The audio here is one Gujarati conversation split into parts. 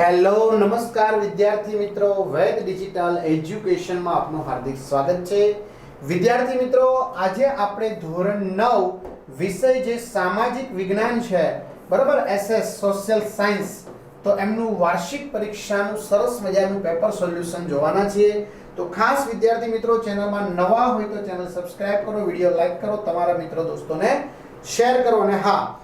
હેલો, નમસ્કાર વિદ્યાર્થી મિત્રો. વેદ ડિજિટલ એજ્યુકેશનમાં આપનું હાર્દિક સ્વાગત છે. વિદ્યાર્થી મિત્રો, આજે આપણે ધોરણ નવ, વિષય જે સામાજિક વિજ્ઞાન છે, બરાબર, એસએસ, સોશિયલ સાયન્સ, તો એમનું વાર્ષિક પરીક્ષાનું સરસ મજાનું પેપર સોલ્યુશન જોવાના છીએ. તો ખાસ વિદ્યાર્થી મિત્રો, ચેનલમાં નવા હોય તો ચેનલ સબસ્ક્રાઇબ કરો, વીડિયો લાઈક કરો, તમારા મિત્રો, દોસ્તોને શેર કરો. અને હા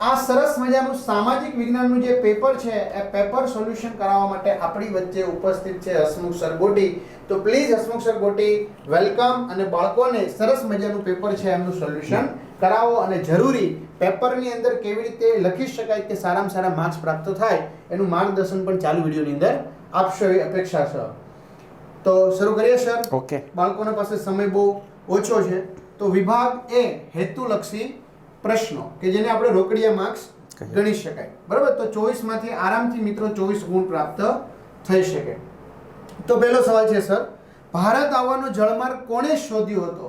આ સરસ મજાનું સામાજિક વિજ્ઞાનનું જે પેપર છે એ પેપર સોલ્યુશન કરાવવા માટે આપણી વચ્ચે ઉપસ્થિત છે હસમુખ સર ગોટી. તો please Hasmukh sir Goti welcome અને બાળકોને સરસ મજાનું પેપર છે એમનું સોલ્યુશન કરાવો અને જરૂરી પેપરની અંદર કેવી રીતે લખી શકાય કે સારામાં સારા માર્ક્સ પ્રાપ્ત થાય એનું માર્ગદર્શન પણ ચાલુ વિડીયોની અંદર આપશો એવી અપેક્ષા છે. તો શરૂ કરીએ સર. ઓકે. બાળકોના પાસે સમય બહુ ઓછો છે. તો વિભાગ એ હેતુલક્ષી પ્રશ્નો કે જેને આપણે રોકડિયા માર્ક્સ ગણી શકાય. બરાબર? તો ચોવીસમાંથી આરામથી મિત્રો ચોવીસ ગુણ પ્રાપ્ત થઈ શકે. તો પહેલો સવાલ છે સર. ભારત આવવાનો જળમાર્ગ કોણે શોધ્યો હતો?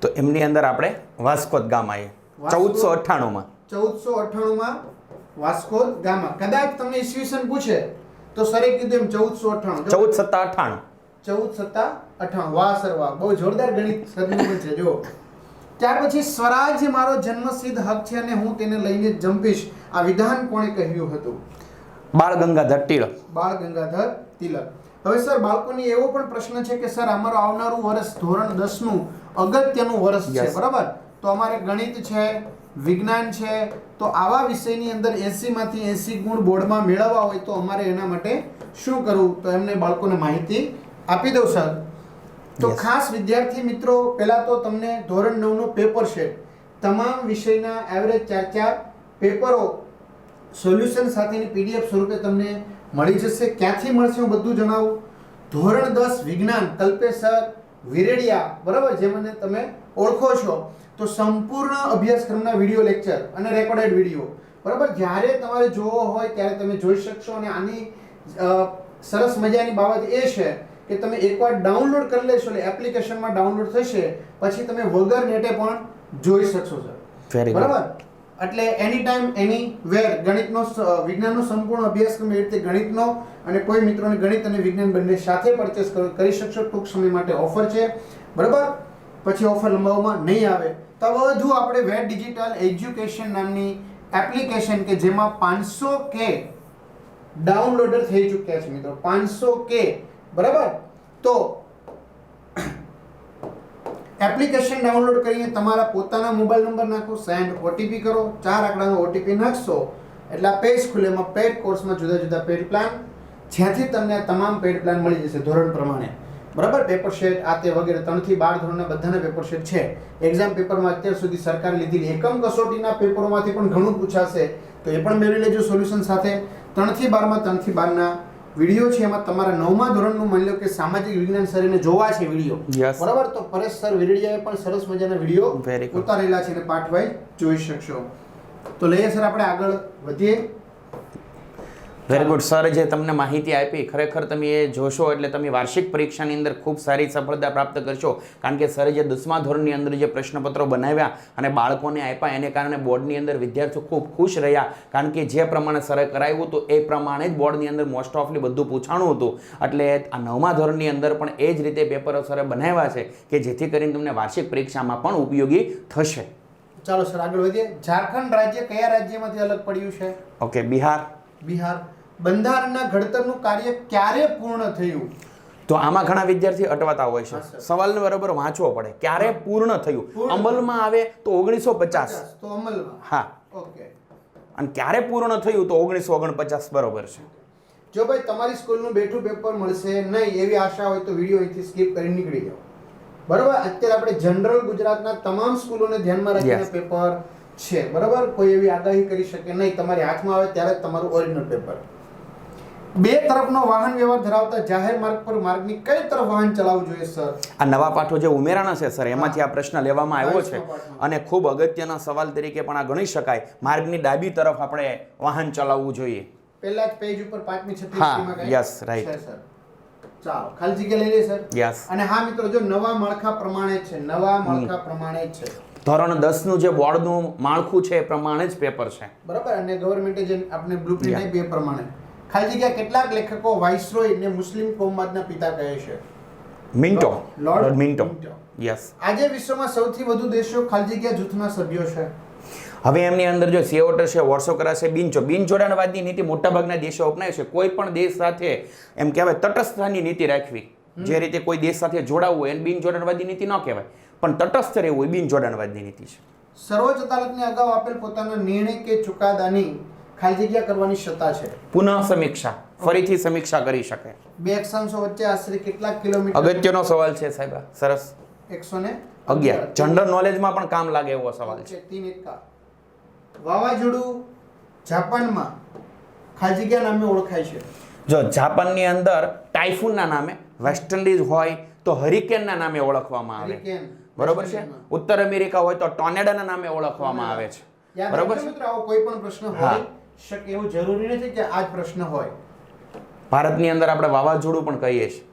તો એમની અંદર આપણે વાસ્કો દ ગામાએ ચૌદસો અઠ્ઠાણુંમાં. ચૌદસો અઠ્ઠાણુંમાં વાસ્કો ગામા. કદાચ તમને ઈસવીસન પૂછે તો સરે કીધું એમ ચૌદસો અઠ્ઠાણું. ચૌદ સત્તા અઠ્ઠાણું. ચૌદ સત્તા અઠાણું વાહ સર વાહ. બહુ જોરદાર ગણિત સરનું છે જો ત્યાર પછી સ્વરાજ મારો જન્મસિદ્ધ હક છે અને હું તેને લઈને જંપીશ. આ વિધાન કોણે કહ્યું હતું? બાળ ગંગાધર તિલક. બાળ ગંગાધર તિલક. હવે સર બાળકોની એવો પણ પ્રશ્ન છે કે સર અમારું આવનારું વર્ષ ધોરણ દસનું અગત્યનું વર્ષ છે બરાબર? તો અમારે ગણિત છે વિજ્ઞાન છે તો આવા વિષયની અંદર 80 માંથી એસી ગુણ બોર્ડમાં મેળવવા હોય તો અમારે એના માટે શું કરવું? તો એમને બાળકોને માહિતી આપી દઉં સર. તો ખાસ વિદ્યાર્થી મિત્રો પહેલા તો તમને ધોરણ નવ નો પેપર છે. તમામ વિષયના એવરેજ ચાર ચાર પેપરો સોલ્યુશન સાથેની પીડીએફ સ્વરૂપે તમને મળી જશે. ક્યાંથી મળશે હું બધું જણાવું. ધોરણ દસ વિજ્ઞાન તલ્પેસર વિરેડિયા બરાબર? જે મને તમે ઓળખો છો. તો સંપૂર્ણ અભ્યાસક્રમના વીડિયો લેક્ચર અને રેકોર્ડેડ વીડિયો બરાબર? જ્યારે તમારે જોવો હોય ત્યારે તમે જોઈ શકશો અને આની સરસ મજાની બાબત એ છે કે તમે એકવાર ડાઉનલોડ કરી લેશો એટલે એપ્લિકેશનમાં ડાઉનલોડ થશે પછી તમે વગર નેટે પણ જોઈ શકશો સર બરાબર? એટલે એની ટાઈમ એની વેર ગણિતનો વિજ્ઞાનનો સંપૂર્ણ અભ્યાસક્રમ એ રીતે ગણિતનો અને કોઈ મિત્રોને ગણિત અને વિજ્ઞાન બંને સાથે પરચેસ કરી શકશો. ટૂંક સમય માટે ઓફર છે. બરાબર? પછી ઓફર લંબાવવામાં નહીં આવે. તો બધું વધુ આપણે વેર ડિજિટલ એજ્યુકેશન નામની એપ્લિકેશન કે જેમાં પાંચસો કે ડાઉનલોડર થઈ ચૂક્યા છે મિત્રો. પાંચસો કે બરાબર? તો એપ્લિકેશન ડાઉનલોડ કરીને તમારા પોતાના મોબાઈલ નંબર નાખો સેન્ડ ઓટીપી કરો, ચાર આંકડાનો ઓટીપી નાખશો, એટલે આ પેજ ખુલે એમાં પેડ કોર્સમાં જુદા જુદા પેડ પ્લાન જ્યાંથી તમને તમામ પેડ પ્લાન મળી જશે ધોરણ પ્રમાણે. બરાબર? પેપર શેટ આ તે વગેરે, ત્રણથી બાર ધોરણના બધાના પેપર શેટ છે. એક્ઝામ પેપરમાં અત્યાર સુધી સરકારે લીધેલી એકમ કસોટીના પેપરોમાંથી પણ ઘણું પૂછાશે, તો એ પણ મેળવી લેજો સોલ્યુશન સાથે. ત્રણથી બારમાં, ત્રણથી બારના વીડિયો છે એમાં તમારા નવમા ધોરણનું માની લો કે સામાજિક વિજ્ઞાન સર એને જોવા છે વીડિયો. બરાબર? તો પરેશ સર વિરડિયાએ પણ સરસ મજાના વીડિયો. ઉતારેલા છે અને પાર્ટ વાઇઝ જોઈ શકશો. તો લઈએ સર આપણે આગળ વધીએ. વેરી ગુડ સર જે તમને માહિતી આપી ખરેખર તમે એ જોશો એટલે તમે વાર્ષિક પરીક્ષાની અંદર ખૂબ સારી સફળતા પ્રાપ્ત કરશો. કારણ કે સરે જે દસમા ધોરણની અંદર જે પ્રશ્નપત્રો બનાવ્યા અને બાળકોને આપ્યા એને કારણે બોર્ડની અંદર વિદ્યાર્થીઓ ખૂબ ખુશ રહ્યા. કારણ કે જે પ્રમાણે સરે કરાવ્યું હતું એ પ્રમાણે જ બોર્ડની અંદર મોસ્ટ ઓફલી બધું પૂછાણું હતું. એટલે આ નવમા ધોરણની અંદર પણ એ જ રીતે પેપરો સરે બનાવ્યા છે કે જેથી કરીને તમને વાર્ષિક પરીક્ષામાં પણ ઉપયોગી થશે. ચાલો સર આગળ વધીએ. ઝારખંડ રાજ્ય કયા રાજ્યમાંથી અલગ પડ્યું છે? ઓકે બિહાર. બિહાર. બંધારણના ઘડતરનું કાર્ય ક્યારે પૂર્ણ થયું? તો આમાં ઘણા વિદ્યાર્થી અટવાતા હોય છે. સવાલને બરાબર વાંચવો પડે. ક્યારે પૂર્ણ થયું? અમલમાં આવે તો ઓગણીસો પચાસ. તો અમલમાં. હા. ઓકે. અને ક્યારે પૂર્ણ થયું તો ઓગણીસો ઓગણપચાસ બરોબર છે. જો ભાઈ તમારી સ્કૂલનું બેઠું પેપર મળશે નહીં એવી આશા હોય તો વીડિયો અહીંથી સ્કીપ કરી નીકળી જાઓ. બરાબર? અત્યારે આપણે જનરલ ગુજરાતના તમામ સ્કૂલોને ધ્યાનમાં રાખીને પેપર છે. બરાબર? કોઈ એવી આગાહી કરી શકે નહીં. તમારી હાથમાં આવે ત્યારે જ તમારું ઓરિજિનલ પેપર બે તરફનો વાહન વ્યવહાર ધરાવતા જાહેર માર્ગ પર માર્ગની કઈ તરફ વાહન ચલાવવું જોઈએ સર? આ નવા પાઠો જે ઉમેરાણા છે સર એમાંથી આ પ્રશ્ન લેવામાં આવ્યો છે. અને ખૂબ અગત્યના સવાલ તરીકે પણ આ ગણી શકાય. માર્ગની ડાબી તરફ આપણે વાહન ચલાવવું જોઈએ. પહેલા જ પેજ ઉપર પાંચમી હા, યસ રાઈટ. સર. ચાલો ખાલી જગ્યા લઈ લે સર. યસ. અને હા મિત્રો જો નવા માળખા પ્રમાણે છે નવા માળખા પ્રમાણે છે. ધોરણ દસનું જે બોર્ડનું માળખું છે એ પ્રમાણે જ પેપર છે. બરાબર અને ગવર્મેન્ટે જે આપણે બ્લુપ્રિન્ટ આપી એ પ્રમાણે. ખાલી જગ્યા કેટલાક લેખકો વાઇસરોય ને મુસ્લિમ કોમવાદના પિતા કહે છે. મિન્ટો. Lord Minto. યસ. આજે વિશ્વમાં સૌથી વધુ દેશો ખાલી જગ્યા જૂથના સભ્યો છે. હવે એમની અંદર જો સિયોટર છે વોર્સોકરા કરાશે બિન બિન જોડાણવાદની નીતિ મોટાભાગના દેશો અપનાવે છે. કોઈ પણ દેશ સાથે એમ કહેવાય તટસ્થતાની નીતિ રાખવી. જે રીતે કોઈ દેશ સાથે જોડાવવું હોય એને બિન જોડાણવાદી નીતિ ન કહેવાય. પણ તટસ્થ રહેવું એ બિન જોડાણવાદની નીતિ છે. સર્વોચ્ચ અદાલતને અગાઉ આપેલ પોતાના નિર્ણય કે ચુકાદાની ખાલી જગ્યા કરવાની સત્તા છે. પુનઃ સમીક્ષા ફરીથી સમીક્ષા કરી શકે. બે અક્ષાંશો વચ્ચે આશરે કેટલા કિલોમીટર અગત્યનો સવાલ છે સાહેબ સરસ. એકસો ને અગિયાર. જનરલ નોલેજમાં પણ કામ લાગે એવો સવાલ છે. તીન એકા. વાવાઝોડું જાપાનમાં ખાલી જગ્યા નામે ઓળખાય છે. જો જાપાનની અંદર ટાઇફૂનના નામે વેસ્ટ ઇન્ડિઝ હોય તો હરિકેનના નામે ઓળખવામાં આવે. બરોબર છે? ઉત્તર અમેરિકા હોય તો ટોર્નેડોના નામે ઓળખવામાં આવે છે. બરોબર છે? મિત્રો આવો કોઈ પણ પ્રશ્ન. હોય શકે એવું જરૂરી નથી કે આ જ પ્રશ્ન હોય. ભારતની અંદર આપણે વાવાઝોડું પણ કહીએ છીએ.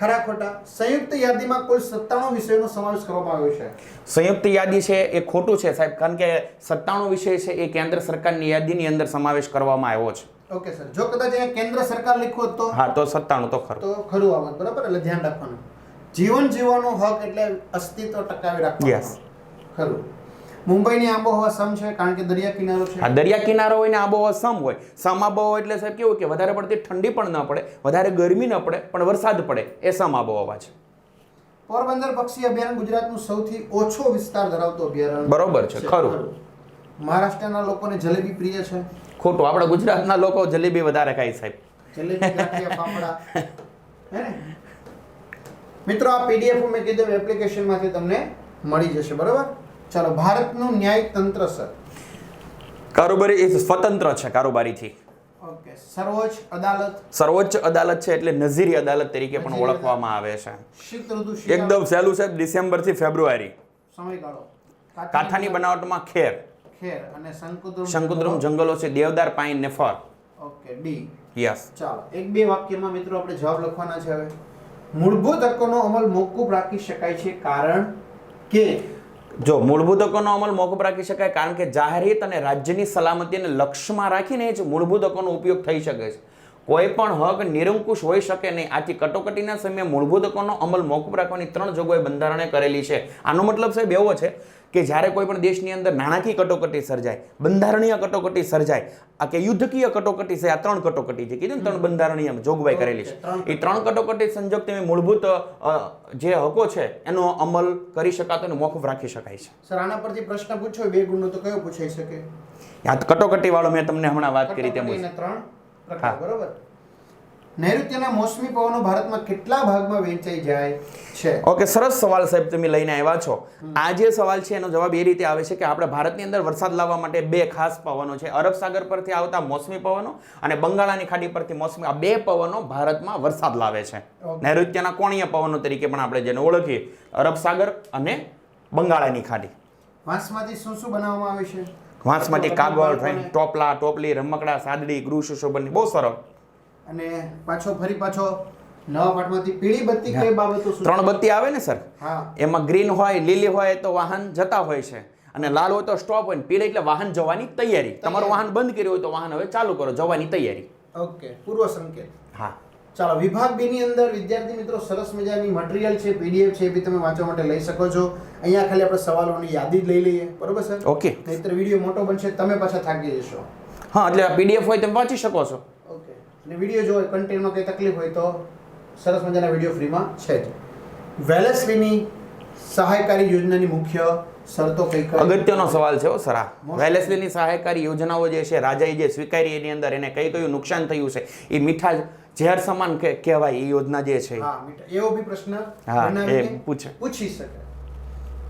ખરા ખોટા. સંયુક્ત યાદીમાં કુલ સત્તાણું વિષયનો સમાવેશ કરવામાં આવ્યો છે. સંયુક્ત યાદી છે એ ખોટું છે સાહેબ કારણ કે સત્તાણું વિષય છે એ કેન્દ્ર સરકારની યાદીની અંદર સમાવેશ કરવામાં આવ્યો છે. Okay sir. જો કદાચ અહીંયા કેન્દ્ર સરકાર લખ્યું તો? હા તો સત્તાણું તો ખરું. તો ખરું આવત બરાબર? એટલે ધ્યાન રાખવાનું. જીવન જીવવાનો હક એટલે અસ્તિત્વ ટકાવી રાખવાનું. Yes. ખરું. મુંબઈની આબોહવા સમ છે કારણ કે દરિયા કિનારો છે. આ દરિયા કિનારો હોય ને આબોહવા સમ હોય. સમ આબોહવા એટલે સાહેબ કેવું કે વધારે પડતી ઠંડી પણ ન પડે વધારે ગરમી ન પડે પણ વરસાદ પડે. એ સમ આબોહવા છે. પોરબંદર પક્ષી અભયારણ્ય ગુજરાતનું સૌથી ઓછો વિસ્તાર ધરાવતો અભયારણ્ય બરોબર છે ખરું. મહારાષ્ટ્રના લોકોને જલેબી પ્રિય છે. ખોટું આપણા ગુજરાતના લોકો જલેબી વધારે ખાય સાહેબ. જલેબી ગાંઠિયા ફાફડા. મિત્રો આ પીડીએફ મેં કીધું એપ્લિકેશનમાંથી તમને મળી જશે બરોબર? ચાલો ભારતનું ન્યાયિક તંત્ર સર. કારોબારી એ સ્વતંત્ર છે કારોબારીથી. ઓકે સર્વોચ્ચ અદાલત. સર્વોચ્ચ અદાલત છે એટલે નઝીરી અદાલત તરીકે પણ ઓળખવામાં આવે છે. શીત ઋતુ એકદમ સહેલું સાહેબ ડિસેમ્બરથી ફેબ્રુઆરી. સમયગાળો. કાંઠાની બનાવટમાં ખેર. ખેર અને શંકુદ્રમ શંકુદ્રમ જંગલો. છે દેવદાર પાઇન ને ફર. Okay D yes. ચાલો એક બે વાક્યમાં મિત્રો આપણે જવાબ લખવાના છે હવે. મૂળભૂત હકોનો અમલ મોકૂફ રાખી શકાય છે કારણ કે જો મૂળભૂત હકોનો અમલ મોકૂફ રાખી શકાય, કારણ કે જાહેર હિત અને રાજ્યની સલામતીને લક્ષ્યમાં રાખીને જ મૂળભૂત હકોનો ઉપયોગ થઈ શકે છે. કોઈ પણ હક નિરંકુશ હોઈ શકે નહીં. આથી કટોકટીના સમયે મૂળભૂત હકોનો અમલ મોકૂફ રાખવાની ત્રણ જોગવાઈ બંધારણે કરેલી છે. આનો મતલબ સાહેબ એવો છે કે જ્યારે કોઈ પણ દેશની અંદર નાણાકીય કટોકટી સર્જાય બંધારણીય કટોકટી સર્જાય આ કે યુદ્ધકીય કટોકટી છે આ ત્રણ કટોકટી છે કીધું ને ત્રણ બંધારણીય જોગવાઈ કરેલી છે. એ ત્રણ કટોકટી. સંજોગ તમે મૂળભૂત જે હકો છે એનો અમલ કરી શકાતો અને મોકૂફ રાખી શકાય છે. સર આના પરથી પ્રશ્ન પૂછો બે ગુણનો તો કયો પૂછાઈ શકે? આ કટોકટી વાળો મેં તમને હમણાં વાત કરી તેમ કટોકટીના ત્રણ. બરોબર? નૈઋત્યના મોસમી પવનો ભારતમાં કેટલા ભાગમાં વહેંચાઈ જાય છે? ઓકે સરસ સવાલ સાહેબ તમે લઈને આવ્યા છો. આ જે સવાલ છે એનો જવાબ એ રીતે આવે છે કે આપણે ભારતની અંદર વરસાદ લાવવા માટે બે ખાસ પવનો છે. અરબ સાગર પરથી આવતા મોસમી પવનો અને બંગાળાની ખાડી પરથી મોસમી આ બે પવનો ભારતમાં વરસાદ લાવે છે. નૈઋત્યના કોણીય પવનો તરીકે પણ આપણે જેને ઓળખીએ અરબ સાગર અને બંગાળાની ખાડી. વાંસમાંથી શું શું બનાવવામાં આવે છે? વાંસમાંથી કાગળ ટોપલા ટોપલી રમકડા સાદડી ગૃહ સુશોભનની બહુ સરળ. અને પાછો ફરી પાછો નવા પાઠમાંથી પીળી બત્તી કઈ બાબતો ત્રણ બત્તી આવે ને સર? હા. એમાં ગ્રીન હોય લીલી હોય તો વાહન જતા હોય છે. અને લાલ હોય તો સ્ટોપ હોય પીળે એટલે વાહન જવાની તૈયારી. તમારું વાહન બંધ કર્યું હોય તો વાહન હવે ચાલુ કરો જવાની તૈયારી. ઓકે પૂર્વ સંકેત. હા. ચાલો વિભાગ બી ની અંદર વિદ્યાર્થી મિત્રો સરસ મજાની મટીરિયલ છે પીડીએફ છે એ બી તમે વાંચવા માટે લઈ શકો છો. અહીંયા ખાલી આપણે સવાલોની યાદી જ લઈ લઈએ. બરોબર સર? ઓકે. નહીતર વીડિયો મોટો બનશે તમે પાછા થાકી જશો. હા એટલે પીડીએફ હોય તમે વાંચી શકો છો. અને વીડિયો જો કન્ટેન્ટમાં કંઈ તકલીફ હોય તો સરસ મજાના વીડિયો ફ્રીમાં છે જ. વેલેસવીની સહાયકારી યોજનાની મુખ્ય શરતો કઈ અગત્યનો સવાલ છે સરા. વેલેસલીની સહાયકારી યોજનાઓ જે છે રાજાએ જે સ્વીકારી એની અંદર એને કઈ કયું નુકસાન થયું છે એ મીઠા ઝેર સમાન કે કહેવાય એ યોજના જે છે. હા એવો બી પ્રશ્ન હા, એ પૂછે. પૂછી શકે.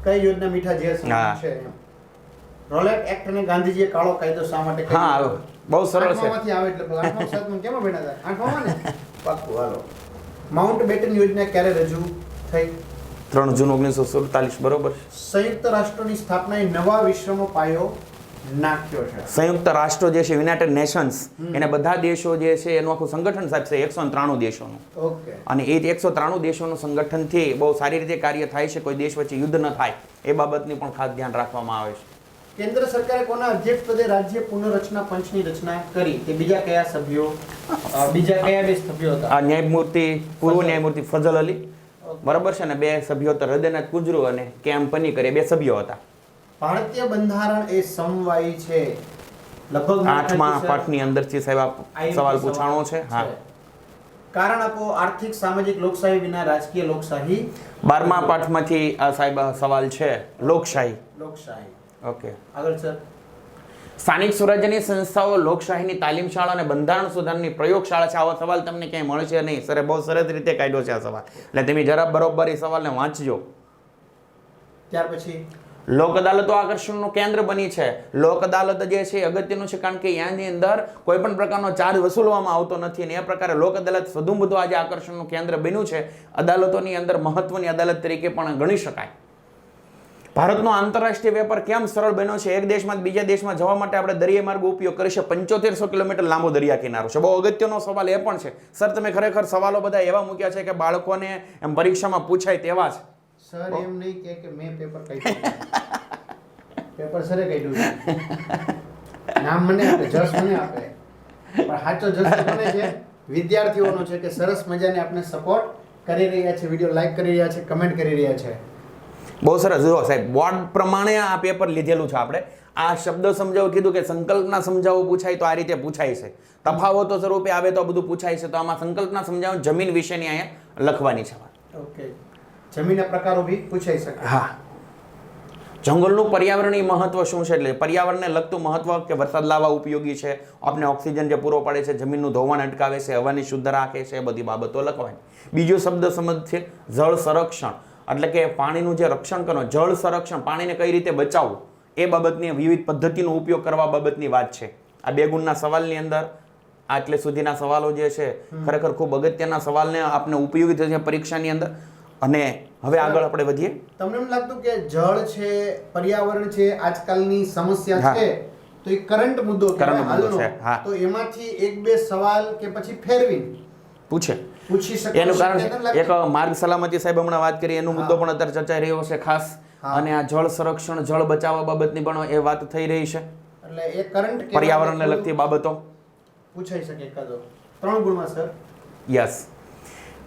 કઈ યોજના મીઠા ઝેર સમાન છે રોલેટ એક્ટ અને ગાંધીજીએ કાળો કાયદો શા માટે હા? બહુ સરળ છે. આઠમામાંથી આવે એટલે આઠમા સાતમા કેમાં ભણ્યા હતા? આઠમામાં ને? પાક્કું હાલો. માઉન્ટ બેટન યોજના ક્યારે રજૂ થઈ? ત્રણ જૂન ઓગણીસો સુડતાલીસ બરોબર? સંયુક્ત રાષ્ટ્રોની સ્થાપનાએ નવા વિશ્વનો પાયો નાખ્યો છે. સંયુક્ત રાષ્ટ્રો જે છે યુનાઇટેડ નેશન્સ એને બધા દેશો જે છે એનું આખું સંગઠન સાહેબ છે એકસો ત્રાણું દેશોનું. અને એ એકસો ત્રાણું દેશોનું સંગઠનથી બહુ સારી રીતે કાર્ય થાય છે કોઈ દેશ વચ્ચે યુદ્ધ ન થાય એ બાબતની પણ ખાસ ધ્યાન રાખવામાં આવે છે. કેન્દ્ર સરકારે કોના અધ્યક્ષ પદે રાજ્ય પુનઃરચના પંચની રચના કરી? તે બીજા કયા સભ્યો બીજા કયા બે સભ્યો હતા? આ ન્યાયમૂર્તિ પૂર્વ ન્યાયમૂર્તિ ફજલ અલી. બરાબર છે ને? બે સભ્યો હતા. હૃદયનાથ કુજરુ અને કેમ પની કરે બે સભ્યો હતા. ભારતીય બંધારણ એ સમવાયી છે. લગભગ આઠમા પાઠની અંદરથી સાહેબ સવાલ પૂછાણો છે? હા. કારણ આપો આર્થિક સામાજિક લોકશાહી વિના રાજકીય લોકશાહી બારમા પાઠમાંથી આ સાહેબ સવાલ છે. લોકશાહી. લોકશાહી. ઓકે આગળ સર સ્થાનિક સ્વરાજ્યની સંસ્થાઓ લોકશાહીની તાલીમ શાળા અને બંધારણ સુધારની પ્રયોગશાળા છે. આવો સવાલ તમને ક્યાંય મળશે નહીં? સરે બહુ સરસ રીતે કાઢ્યો છે આ સવાલ. એટલે તમે જરા બરોબર એ સવાલને વાંચજો. ત્યાર પછી? લોક અદાલતો આકર્ષણનું કેન્દ્ર બની છે. લોક અદાલત જે છે અગત્યનું છે કારણ કે યાની અંદર કોઈ પણ પ્રકારનો ચાર્જ વસૂલવામાં આવતો નથી અને એ પ્રકારે લોક અદાલત વધુ બધું આજે આકર્ષણનું કેન્દ્ર બન્યું છે. અદાલતોની અંદર મહત્વની અદાલત તરીકે પણ ગણી શકાય. ભારતનો આંતરરાષ્ટ્રીય વેપાર કેમ સરળ બન્યો છે? એક દેશમાં બીજા દેશમાં જવા માટે આપણે દરિયા માર્ગ ઉપયોગ કરી છે. પંચોતેરસો કિલોમીટર લાંબો દરિયા કિનારો છે. બહુ અગત્યનો સવાલ એ પણ છે. સર, તમે ખરેખર સવાલો બધા એવા મૂક્યા છે કે બાળકોને એમ પરીક્ષામાં પૂછાય તેવા છે સર, એમ નહીં કે કે મેં પેપર કાઢ્યું પેપર સરે કાઢ્યું નામ મને આપે, જસ મને આપે. પણ સાચો જસ મને છે. વિદ્યાર્થીઓનો છે કે સરસ મજાને આપણે સપોર્ટ કરી રહ્યા છે. વીડિયો લાઈક કરી રહ્યા છે કમેન્ટ કરી રહ્યા છે. બહુ સરસ જો સાહેબ બોર્ડ પ્રમાણે આ પેપર લીધેલું છે આપણે. આ શબ્દ સમજાવો કીધું કે સંકલ્પના સમજાવો પૂછાય તો આ રીતે પૂછાય છે. તફાવતો સ્વરૂપે આવે તો બધું પૂછાય છે. તો આમાં સંકલ્પના સમજાવો જમીન વિશેની અહીંયા લખવાની છે. ઓકે. જમીનના પ્રકારો બી પૂછાઈ શકે. હા. જંગલનું પર્યાવરણીય મહત્વ શું છે? એટલે પર્યાવરણને લગતું મહત્વ કે વરસાદ લાવવા ઉપયોગી છે? આપણે ઓક્સિજન જે પૂરો પાડે છે જમીનનું ધોવાણ અટકાવે છે હવાની શુદ્ધ રાખે છે બધી બાબતો લખવાની. બીજો શબ્દ સમજ છે જળ સંરક્ષણ. એટલે કે પાણીનું જે રક્ષણ કરવું જળ સંરક્ષણ પાણીને કઈ રીતે બચાવવું એ બાબતની વિવિધ પદ્ધતિનો ઉપયોગ કરવા બાબતની વાત છે. આ બે ગુણના સવાલની અંદર આટલે સુધીના સવાલો જે છે ખરેખર ખૂબ અગત્યના સવાલને આપને ઉપયોગી થશે પરીક્ષાની અંદર. અને હવે આગળ આપણે વધીએ. તમને એમ લાગતું કે જળ છે પર્યાવરણ છે આજકાલની સમસ્યા છે તો એ કરંટ મુદ્દો કરંટ મુદ્દો છે, હા. તો એમાંથી એક બે સવાલ કે પછી ફેરવી પૂછે. એનું કારણ એક માર્ગ સલામતી સાહેબ હમણાં વાત કરી એનો મુદ્દો પણ અત્યારે ચર્ચાઈ રહ્યો છે ખાસ અને આ જળ સંરક્ષણ જળ બચાવવા બાબતની પણ એ વાત થઈ રહી છે. એટલે એ કરંટ પર્યાવરણને લગતી બાબતો. પૂછાઈ શકે એકાદો. ત્રણ ગુણમાં સર યસ.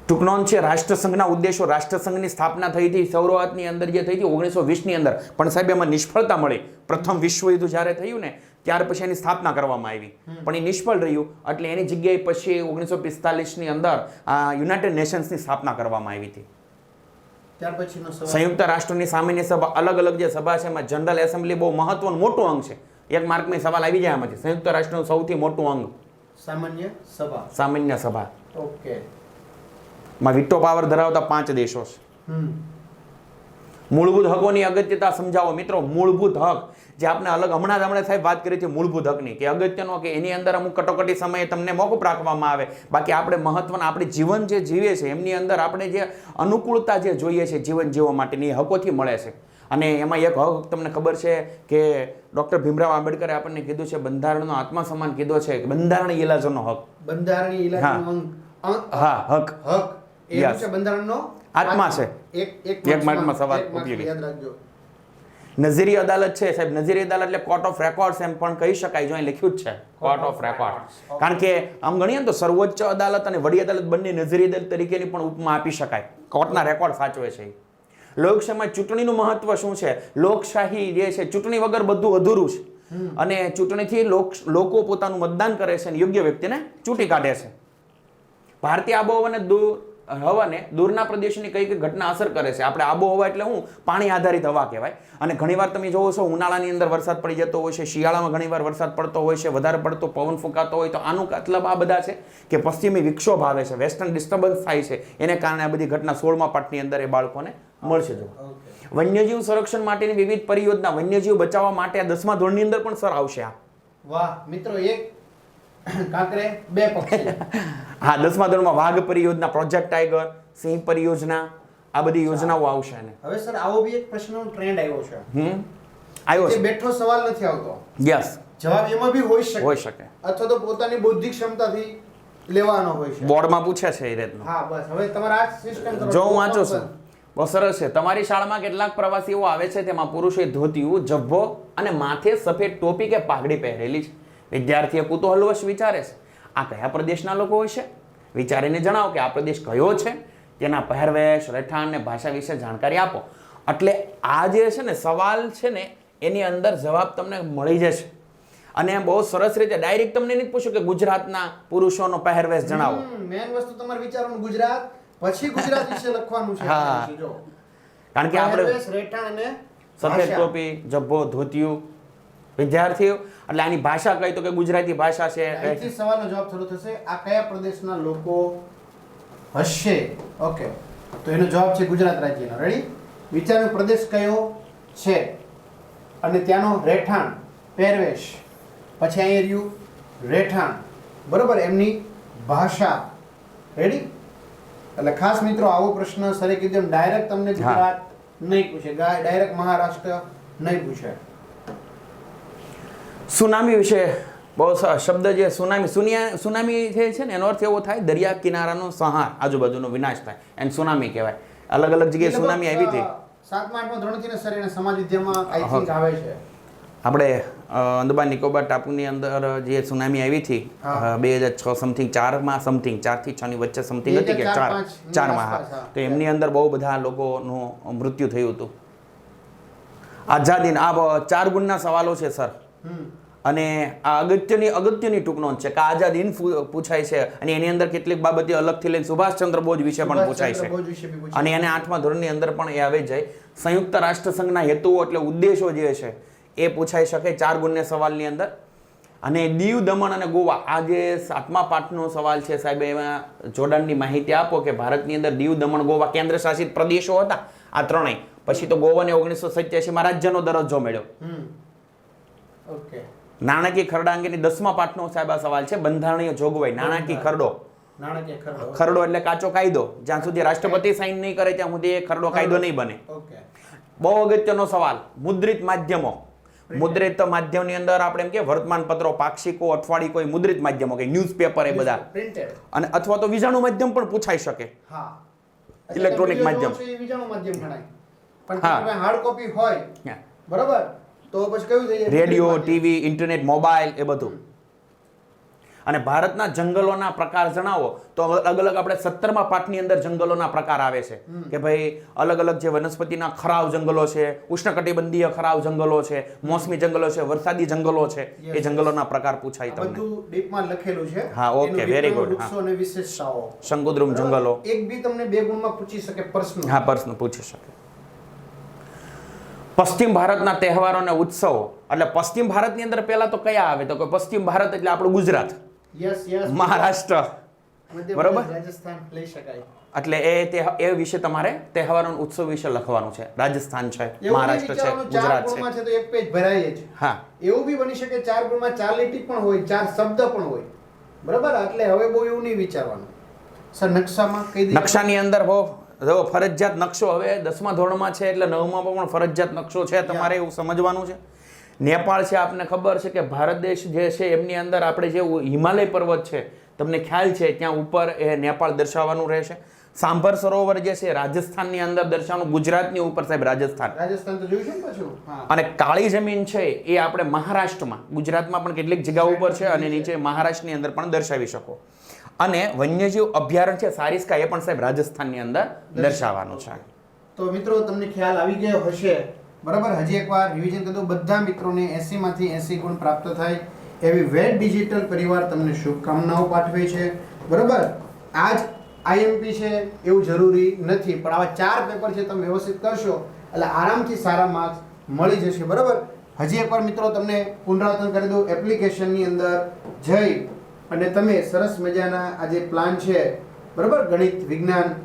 ટૂંકનોન છે રાષ્ટ્રસંઘના ઉદ્દેશો રાષ્ટ્રસંઘની સ્થાપના થઈ હતી શરૂઆતની અંદર જે થઈ હતી ઓગણીસો વીસની અંદર. પણ સાહેબ એમાં નિષ્ફળતા મળી. પ્રથમ વિશ્વ યુદ્ધ જ્યારે થયું ને ત્યાર પછી એની સ્થાપના કરવામાં આવી. પણ એ નિષ્ફળ રહ્યું એટલે એની જગ્યાએ પછી ઓગણીસો પિસ્તાલીસની અંદર યુનાઇટેડ નેશન્સની સ્થાપના કરવામાં આવી હતી. સંયુક્ત રાષ્ટ્રની સામાન્ય સભા અલગ અલગ જે સભા છે એમાં જનરલ એસેમ્બલી બહુ મહત્વનું મોટું અંગ છે. એક માર્કમાં સવાલ આવી જાય આમાંથી. સંયુક્ત રાષ્ટ્રનું સૌથી મોટું અંગ. સામાન્ય સભા. સામાન્ય સભા. ઓકે. માં વિટો પાવર ધરાવતા પાંચ દેશો છે. મૂળભૂત હકોની અગત્યતા સમજાવો મિત્રો. મૂળભૂત હક. જે આપણે અલગ હમણાં જ હમણાં સાહેબ વાત કરી છે મૂળભૂત હકની કે અગત્યનો કે એની અંદર અમુક કટોકટી સમયે તમને મોકૂફ રાખવામાં આવે. બાકી આપણે મહત્વના આપણે જીવન જે જીવે છે એમની અંદર આપણે જે અનુકૂળતા જે જોઈએ છે જીવન જીવવા માટેની એ હકોથી મળે છે. અને એમાં એક હક તમને ખબર છે કે ડૉક્ટર ભીમરાવ આંબેડકરે આપણને કીધું છે બંધારણનો આત્મા સમાન કીધો છે કે બંધારણ ઇલાજોનો હક. બંધારણીય અંગ- હા હક. હક. એ છે બંધારણનો આત્મા છે. એક એક એક માર્કમાં સવાલ ઉપયોગી. યાદ રાખજો. નઝીરી અદાલત છે સાહેબ, નઝીરી અદાલત એટલે કોર્ટ ઓફ રેકોર્ડ્સ એમ પણ કહી શકાય, જો અહીં લખ્યું જ છે. કોર્ટ ઓફ રેકોર્ડ કારણ કે આમ ગણીએ તો સર્વોચ્ચ અદાલત અને વડી અદાલત બંને નઝીરી અદાલત તરીકેની પણ ઉપમા આપી શકાય. કોર્ટના રેકોર્ડ સાચવે છે. ઈ. લોકશાહીમાં ચૂંટણીનું મહત્વ શું છે? લોકશાહી જે છે, ચૂંટણી વગર બધું અધૂરું છે. અને ચૂંટણીથી લોક, લોકો પોતાનું મતદાન કરે છે અને યોગ્ય વ્યક્તિને ચૂંટી કાઢે છે. ભારતીય આબોહવાને દૂર હવાને દૂરના પ્રદેશની કઈ કઈ ઘટના અસર કરે છે? આપણે આબોહવા એટલે હું પાણી આધારિત હવા કહેવાય. અને ઘણીવાર તમે જોવો છો ઉનાળાની અંદર વરસાદ પડી જતો હોય છે શિયાળામાં ઘણીવાર વરસાદ પડતો હોય છે વધારે પડતો પવન ફૂંકાતો હોય તો આનું મતલબ આ બધા છે કે પશ્ચિમી વિક્ષોભ આવે છે વેસ્ટર્ન ડિસ્ટર્બન્સ થાય છે. એને કારણે આ બધી ઘટના સોળમા પાઠની અંદર એ બાળકોને મળશે જો વન્યજીવ સંરક્ષણ માટેની વિવિધ પરિયોજના વન્યજીવ બચાવવા માટે આ દસમા ધોરણની અંદર પણ સર આવશે આ. વાહ મિત્રો એક કાંકરે બે પક્ષી. હા દસમા ધોરણમાં વાઘ પરિયોજના પ્રોજેક્ટ ટાઈગર સિંહ પરિયોજના આ બધી યોજનાઓ આવશે ને હવે સર આવો બી એક પ્રશ્નનો ટ્રેન્ડ આવ્યો છે. હમ? આવ્યો છે. બેઠો સવાલ નથી આવતો. યસ જવાબ એમાં બી હોઈ શકે. હોઈ શકે. અથવા તો પોતાની બૌદ્ધિક ક્ષમતાથી લેવાનો હોય છે. બોર્ડમાં પૂછે છે એ રીતનું. હા બસ. હવે તમારા આ સિસ્ટમ જો હું વાંચું છું. બહુ સરસ છે. તમારી શાળામાં કેટલાક પ્રવાસીઓ આવે છે તેમાં પુરુષે ધોતિયું જભ્ભો અને માથે સફેદ ટોપી કે પાઘડી પહેરેલી છે. વિદ્યાર્થીએ કુતૂહલવશ વિચારે છે. આ કયા પ્રદેશના લોકો હોય છે? વિચારીને જણાવો કે આ પ્રદેશ કયો છે? તેના પહેરવેશ રહેઠાણ અને ભાષા વિશે જાણકારી આપો. એટલે આ જે છે ને સવાલ છે ને એની અંદર જવાબ તમને મળી જશે. અને બહુ સરસ રીતે ડાયરેક્ટ તમને નથી પૂછ્યું કે ગુજરાતના પુરુષોનો પહેરવેશ જણાવો. મેન વસ્તુ તમારે વિચારવાનું ગુજરાત પછી ગુજરાત વિશે લખવાનું છે. હા. કારણ કે આપણે રહેઠાણ અને સફેદ ટોપી જબ્બો ધોતિયું વિદ્યાર્થીઓ એટલે આની ભાષા કઈ તો કે ગુજરાતી ભાષા છે. અહીંથી સવાલનો જવાબ શરૂ થશે આ કયા પ્રદેશના લોકો હશે? ઓકે તો એનો જવાબ છે ગુજરાત રાજ્યનો. રેડી વિચારનો પ્રદેશ કયો છે? અને ત્યાંનો રહેઠાણ પહેરવેશ. પછી અહીં રહ્યું રહેઠાણ. બરોબર એમની ભાષા. રેડી એટલે ખાસ મિત્રો આવો પ્રશ્ન સરે કીધું ડાયરેક્ટ તમને ગુજરાત નહીં પૂછે. ડાયરેક્ટ મહારાષ્ટ્ર નહીં પૂછે. સુનામી વિશે બહુ શબ્દ જે સુનામી સુનિયા સુનામી જે છે ને એનો અર્થ એવો થાય દરિયા કિનારાનો સંહાર આજુબાજુનો વિનાશ થાય. એને સુનામી કહેવાય. અલગ અલગ જગ્યાએ સુનામી આવી હતી. આપણે અંદમાન નિકોબાર ટાપુની અંદર જે સુનામી આવી હતી બે હજાર છ સમથિંગ ચારમાં સમથિંગ ચારથી છની વચ્ચે સમથિંગ હતી કે 2004, ચાર ચારમાં હા. તો એમની અંદર બહુ બધા લોકોનું મૃત્યુ થયું હતું. આઝાદીન આ ચાર ગુણના સવાલો છે સર. અને આ અગત્યની અગત્યની ટૂંક નોંધ છે. કે આઝાદ ઇન પૂછાય છે અને એની અંદર કેટલીક બાબતે અલગથી લઈને સુભાષચંદ્ર બોઝ વિશે પણ પૂછાય છે. અને એને આઠમા ધોરણની અંદર પણ એ આવી જાય. સંયુક્ત રાષ્ટ્રસંઘના હેતુઓ એટલે ઉદ્દેશો જે છે એ પૂછાઈ શકે ચાર ગુણને સવાલની અંદર. અને દીવ દમણ અને ગોવા આ જે સાતમા પાઠનો સવાલ છે સાહેબ એમાં જોડાણની માહિતી આપો કે ભારતની અંદર દીવ દમણ ગોવા કેન્દ્ર શાસિત પ્રદેશો હતા. આ ત્રણેય. પછી તો ગોવાને ઓગણીસો સત્યાસીમાં રાજ્યનો દરજ્જો મળ્યો નાણાકીય ખરડા અંગેની દસમા પાઠનો સાહેબ આ સવાલ છે બંધારણીય જોગવાઈ નાણાકીય ખરડો. ખરડો. એટલે કાચો કાયદો જ્યાં સુધી રાષ્ટ્રપતિ સાઈન નહીં કરે ત્યાં સુધી એ ખરડો કાયદો નહીં બને. બહુ અગત્યનો સવાલ મુદ્રિત માધ્યમો. મુદ્રિત માધ્યમની અંદર આપણે એમ કે વર્તમાન પત્રો પાક્ષિકો અઠવાડિકો કોઈ મુદ્રિત માધ્યમો કે ન્યૂઝપેપર એ બધા. અને અથવા તો વિજાણુ માધ્યમ પણ પૂછાઈ શકે. ઇલેક્ટ્રોનિક માધ્યમ. એ વિજાણુ માધ્યમ ગણાય. પણ હાર્ડ કોપી હોય બરોબર? તો પછી કયું થઈ જાય? રેડિયો ટીવી ઇન્ટરનેટ મોબાઈલ એ બધું. અને ભારતના જંગલોના પ્રકાર જણાવો તો અલગ અલગ આપણે સત્તરમા પાઠની અંદર જંગલોના પ્રકાર આવે છે. કે ભાઈ અલગ અલગ જે વનસ્પતિના ખરાવ જંગલો છે ઉષ્ણકટિબંધીય ખરાવ જંગલો છે મોસમી જંગલો છે વરસાદી જંગલો છે એ જંગલોના પ્રકાર પૂછાય તમને. બધું ડીપમાં લખેલું છે. હા, ઓકે વેરી ગુડ વૃક્ષો અને વિશેષતાઓ. શંકુદ્રુમ જંગલો. એક બી તમને બે ગુણમાં પૂછી શકે પ્રશ્ન. હા પ્રશ્ન પૂછી શકે. પશ્ચિમ ભારતના તહેવારો અને ઉત્સવો. એટલે પશ્ચિમ ભારતની અંદર પહેલા તો કયા આવે? તો કે પશ્ચિમ ભારત એટલે આપણું ગુજરાત. મહારાષ્ટ્ર. બરોબર? રાજસ્થાન લઈ શકાય. એટલે એ એ વિશે તમારે તહેવારો ઉત્સવ વિશે લખવાનું છે. રાજસ્થાન છે મહારાષ્ટ્ર છે ગુજરાત છે. તો એક પેજ ભરાય જ. હા. એવું બી બની શકે ચાર ગુણમાં ચાર લીટી પણ હોય ચાર શબ્દ પણ હોય. બરાબર? એટલે હવે બહુ એવું નહીં વિચારવાનું. સર નકશામાં કઈ નકશાની અંદર હો. જો ફરજિયાત નકશો હવે દસમા ધોરણમાં છે એટલે નવમાં પણ ફરજિયાત નકશો છે તમારે એવું સમજવાનું છે. નેપાળ છે આપને ખબર છે કે ભારત દેશ જે છે એમની અંદર આપણે જે હિમાલય પર્વત છે તમને ખ્યાલ છે ત્યાં ઉપર એ નેપાળ દર્શાવવાનું રહેશે. સાંભર સરોવર જે છે રાજસ્થાનની અંદર દર્શાવવાનું ગુજરાતની ઉપર સાહેબ રાજસ્થાન. રાજસ્થાન તો જોયું પાછું? અને કાળી જમીન છે એ આપણે મહારાષ્ટ્રમાં ગુજરાતમાં પણ કેટલીક જગ્યા ઉપર છે અને નીચે મહારાષ્ટ્રની અંદર પણ દર્શાવી શકો. અને વન્યજીવ અભયારણ્ય છે, સારિસ્કા એ પણ સાહેબ રાજસ્થાનની અંદર દર્શાવવાનું છે. તો મિત્રો, તમને ખ્યાલ આવી ગયો હશે, બરાબર? હજી એકવાર રિવિઝન કરી બધા મિત્રોને 80 માંથી એસી ગુણ પ્રાપ્ત થાય એવી વેટ ડિજિટલ પરિવાર તમને શુભકામનાઓ પાઠવે છે, બરાબર? આજ આઈએમપી છે, એવું જરૂરી નથી, પણ આવા ચાર પેપર છે તમે વ્યવસ્થિત કરશો, એટલે આરામથી સારા માર્ક્સ મળી જશે, બરાબર? હજી એકવાર મિત્રો, તમને પુનરાવર્તન કરી દઉં. એપ્લિકેશનની અંદર જઈ અને તમે સરસ મજાના આ જે પ્લાન છે, બરાબર? ગણિત, વિજ્ઞાન,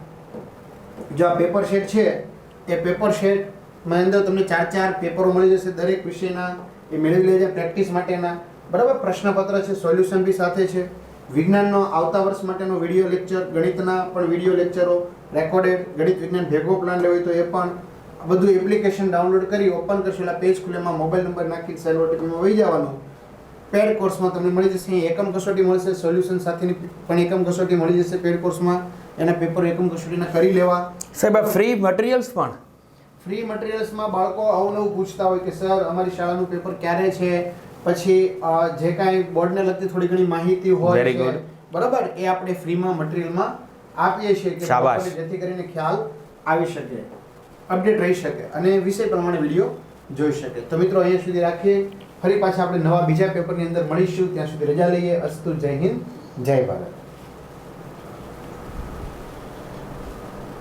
જો આ પેપર શેટ છે, એ પેપર શેટમાં અંદર તમને ચાર ચાર પેપરો મળી જશે દરેક વિષયના, એ મેળવી લેજે પ્રેક્ટિસ માટેના. બરાબર? પ્રશ્નપત્ર છે સોલ્યુશન બી સાથે છે. વિજ્ઞાનનો આવતા વર્ષ માટેનો વીડિયો લેક્ચર ગણિતના પણ વીડિયો લેક્ચરો રેકોર્ડેડ ગણિત, વિજ્ઞાન ભેગો પ્લાન લેવો તો એ પણ. બધું એપ્લિકેશન ડાઉનલોડ કરી ઓપન કરશો એટલે પેજ ખુલેમાં મોબાઈલ નંબર નાખી સેલ ઓટીપીમાં વહી જવાનું. પેડ કોર્સમાં તમને મળી જશે. અહીં એકમ કસોટી મળશે સોલ્યુશન સાથેની પણ એકમ કસોટી મળી જશે પેડ કોર્સમાં. એના પેપર એકમ કસોટીના કરી લેવા. સાહેબ આ ફ્રી મટીરિયલ્સ પણ? ફ્રી મટીરિયલ્સમાં બાળકો અવનવું પૂછતા હોય કે સર અમારી શાળાનું પેપર ક્યારે છે? પછી જે કાંઈ બોર્ડને લગતી થોડી ઘણી માહિતી હોય છે, બરાબર? એ આપણે ફ્રીમાં મટીરિયલમાં આપીએ છીએ કે. જેથી કરીને ખ્યાલ આવી શકે અપડેટ રહી શકે અને વિષય પ્રમાણે વીડિયો જોઈ શકે. તો મિત્રો અહીંયા સુધી રાખીએ. ફરી પાછા આપણે નવા બીજા પેપરની અંદર મળીશું. ત્યાં સુધી રજા લઈએ. અસ્તુ જય હિન્દ, જય ભારત.